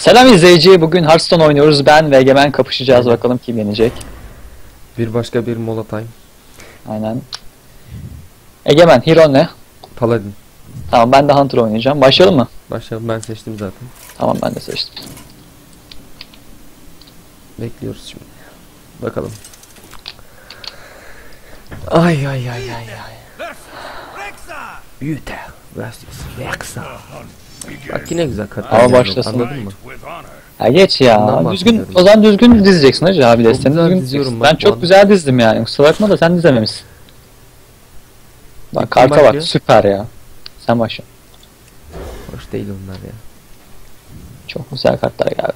Selam izleyici. Bugün Hearthstone oynuyoruz. Ben ve Egemen kapışacağız. Bakalım kim yenecek. Bir başka bir mola time. Aynen. Egemen, hero ne? Paladin. Tamam ben de Hunter oynayacağım. Başlayalım mı? Başlayalım ben seçtim zaten. Tamam ben de seçtim. Bekliyoruz şimdi. Bakalım. Ay ay ay ay ay. Yüte. Versus Vexa. Bak yine güzel kart. Ama başlasın. Anladın mı? Ya geç ya. Bundan Düzgün, o zaman düzgün dizeceksin hacı abi de. Çok Sen güzel düzgün diziyorum dizeceksin. Ben bu çok güzel dizdim yani. Kusura bakma da sen dizememişsin. Bak Kim karta bak süper ya. Sen başla. Hoş değil onlar ya. Çok güzel kartlar geldi.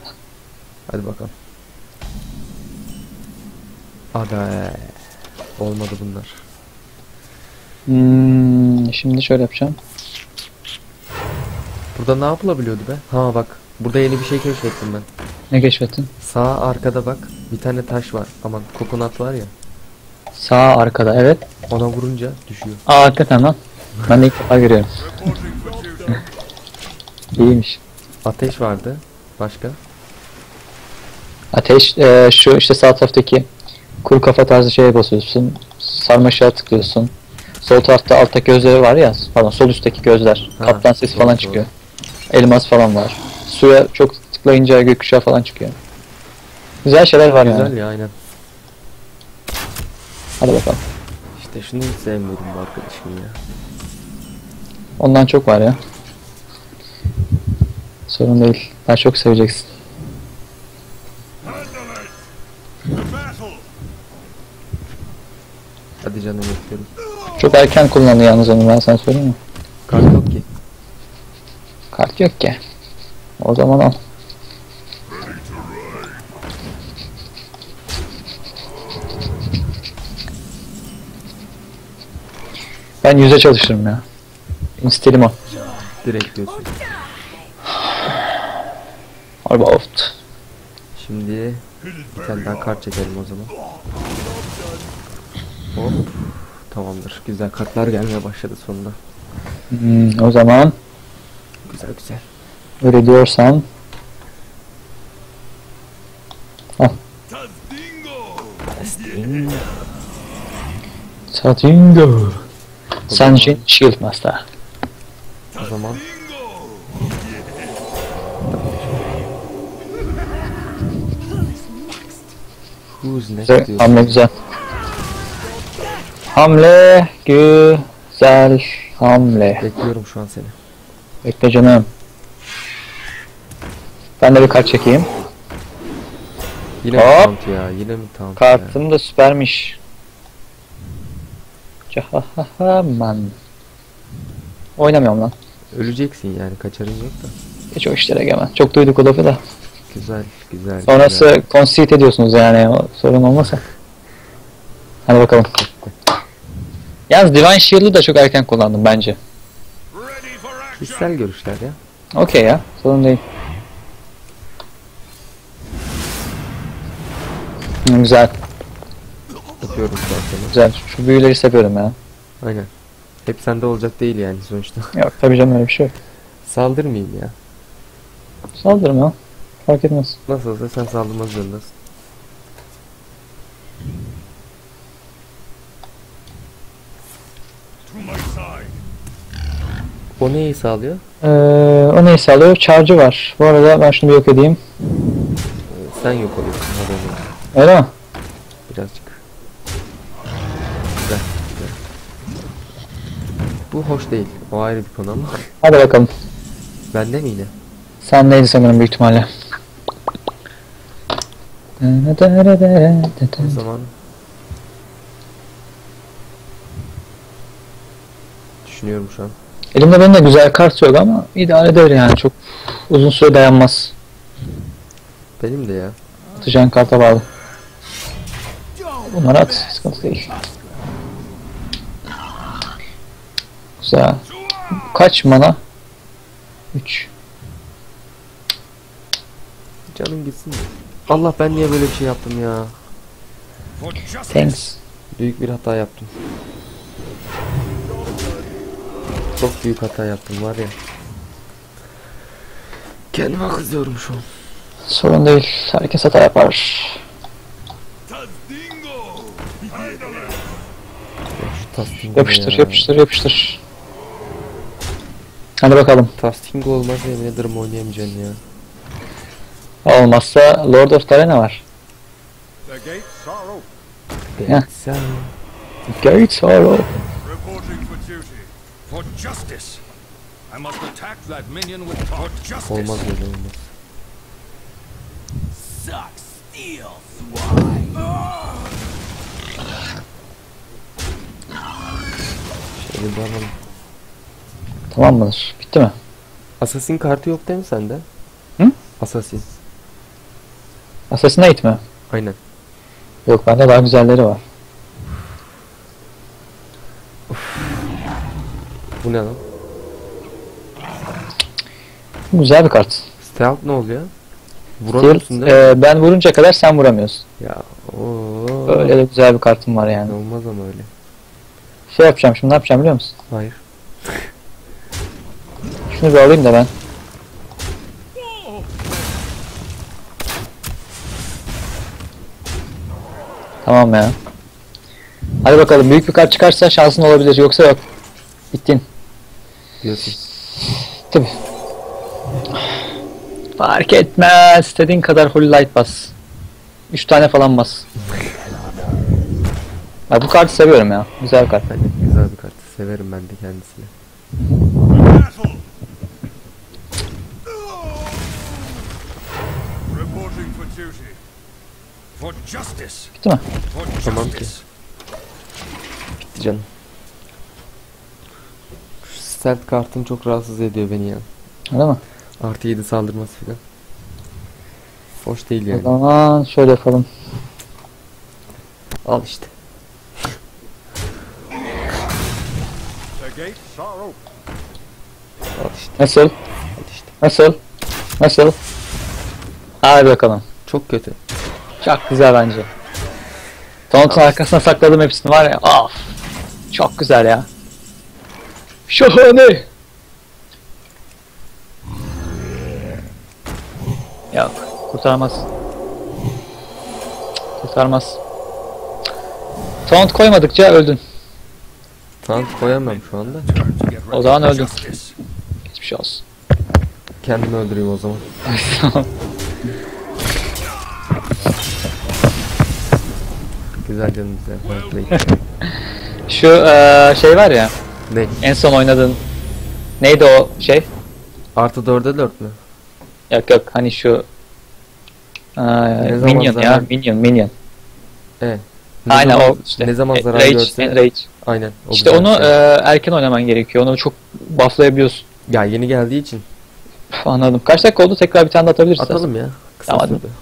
Hadi bakalım. Ada. Olmadı bunlar. Hmm, şimdi şöyle yapacağım. Burada ne yapılabiliyordu be? Ha bak. Burada yeni bir şey keşfettim ben. Ne keşfettin? Sağ arkada bak. Bir tane taş var. Aman kokonat var ya. Sağ arkada evet. Ona vurunca düşüyor. Aa hakikaten lan. Ben de ilk defa görüyorum. İyiymiş. Ateş vardı. Başka? Ateş e, şu işte sağ taraftaki kuru kafa tarzı şeye basıyorsun. Sarmaşığa tıklıyorsun. Sol tarafta alttaki gözleri var ya pardon sol üstteki gözler. Ha, Kaptan sesi doğru, falan doğru. çıkıyor. Elmas falan var. Suya çok tıklayınca gökkuşağı falan çıkıyor. Güzel şeyler var Güzel yani. ya aynen. Hadi bakalım. İşte şunu hiç sevmiyorum bu arkadaşım ya. Ondan çok var ya. Sorun değil. Daha çok seveceksin. Hadi canım bekliyorum. Çok erken kullandı yalnız onu ben sana söyleyeyim mi? Ki. Kart yok ki. O zaman al. Ben yüze çalışırım ya. Stilim o. Direkt diyorsun. Arbaoft. Şimdi bir tane daha kart çekelim o zaman. Hop. Tamamdır. Güzel kartlar gelmeye başladı sonunda. Hmm, o zaman Güzel güzel. öyle diyorsan Satingo. Sanjin Shield Master. O zaman Who's next Güzel, diyorsun. hamle güzel. Hamle güzel hamle. Bekliyorum şu an seni. Bekle canım. Ben de bir kart çekeyim. Yine mi Hop. taunt ya? Yine mi taunt? Kartım da süpermiş. Cahahaman. Oynamıyorum lan. Öleceksin yani kaçarın yok da. Hiç o işlere egemen. Çok duyduk o lafı da. Güzel güzel. Sonrası güzel. concede ediyorsunuz yani o sorun olmasa. Hadi bakalım. Yalnız Divine Shield'ı da çok erken kullandım bence. Kişisel görüşler ya. Okey ya. Sorun değil. Güzel. Yapıyorum seni. Güzel. Şu büyüleri seviyorum ya. Aynen. Hep sende olacak değil yani sonuçta. Yok tabii canım öyle bir şey yok. Saldırmayayım ya. Saldırım ya. Fark etmez. Nasıl olsa sen saldırmak zorundasın. O neyi sağlıyor? Ee, o neyse alıyor. Charge'ı var. Bu arada ben şunu bir yok edeyim. Ee, Sen yok oluyorsun haberin. Öyle mi? Birazcık. Güzel, güzel. Bu hoş değil. O ayrı bir konu ama. Hadi bakalım. Bende mi yine? Sen neydi sanırım büyük ihtimalle. O zaman... Düşünüyorum şu an. Elimde benim de güzel kart yok ama idare eder yani çok uzun süre dayanmaz. Benim de ya. Atacağın karta bağlı. Bunları at, sıkıntı değil. Güzel. Kaç mana? 3. Canım gitsin. Allah ben niye böyle bir şey yaptım ya? Thanks. Büyük bir hata yaptım. Çok büyük hata yaptım var ya. Kendime kızıyorum şu an. Sorun değil. Herkes hata yapar. Tastingo Yapıştır, ya. yapıştır, yapıştır. Hadi bakalım. Tastingo olmaz yemin ederim oynayamayacaksın ya. Olmazsa Lord of Arena var. The gates are open. Gates are open. For justice. I must attack that minion with for justice. olmaz böyle olmaz. Suck steel, swine. Şöyle bir alalım. Tamam mıdır? Bitti mi? Assassin kartı yok değil mi sende? Hı? Assassin. Assassinate mi? Aynen. Yok bende daha güzelleri var. Bu ne lan? Güzel bir kart. Stealth ne oluyor? Vuramıyorsun değil mi? e, ben vurunca kadar sen vuramıyorsun. Ya ooo. Öyle de güzel bir kartım var yani. Olmaz ama öyle. Şey yapacağım şimdi ne yapacağım biliyor musun? Hayır. Şunu bir alayım da ben. Tamam ya. Hadi bakalım büyük bir kart çıkarsa şansın olabilir yoksa yok. Diyorsun. Tabi. Fark etmez. İstediğin kadar Holy Light bas. 3 tane falan bas. Ya bu kartı seviyorum ya. Güzel kart. Hani güzel bir kart. Severim ben de kendisini. Bitti mi? For Tamam ki. justice. Bitti canım. Stealth kartım çok rahatsız ediyor beni ya. Öyle mi? Artı 7 saldırması filan. Hoş değil O yani. zaman şöyle yapalım. Al işte. Al. Nasıl? Al işte. Nasıl? Nasıl? Hadi bakalım. Çok kötü. Çok güzel bence. Taunt'un arkasına sakladım hepsini var ya. Of. Çok güzel ya. Şahane. Yok. Kurtarmaz. Kurtarmaz. Taunt koymadıkça öldün. Taunt koyamam şu anda. O zaman öldün. justice. Geçmiş olsun. Kendimi öldüreyim o zaman. Güzel canım. Şu eee, şey var ya. Ne? En son oynadığın. Neydi o şey? Artı 4'e 4 mü? Yok yok hani şu eee, zaman Minion ya zarar- Minion Minion. Evet. Ne Aynen zaman, o işte. Ne zaman E, zarar Rage, görse. Rage. Aynen. o İşte güzel onu şey. eee, erken oynaman gerekiyor. Onu çok bufflayabiliyorsun. Ya yeni geldiği için. Üf, Anladım. Kaç dakika oldu? Tekrar bir tane de atabiliriz. Atalım ya. Kısa Tamam, hadi. sürede.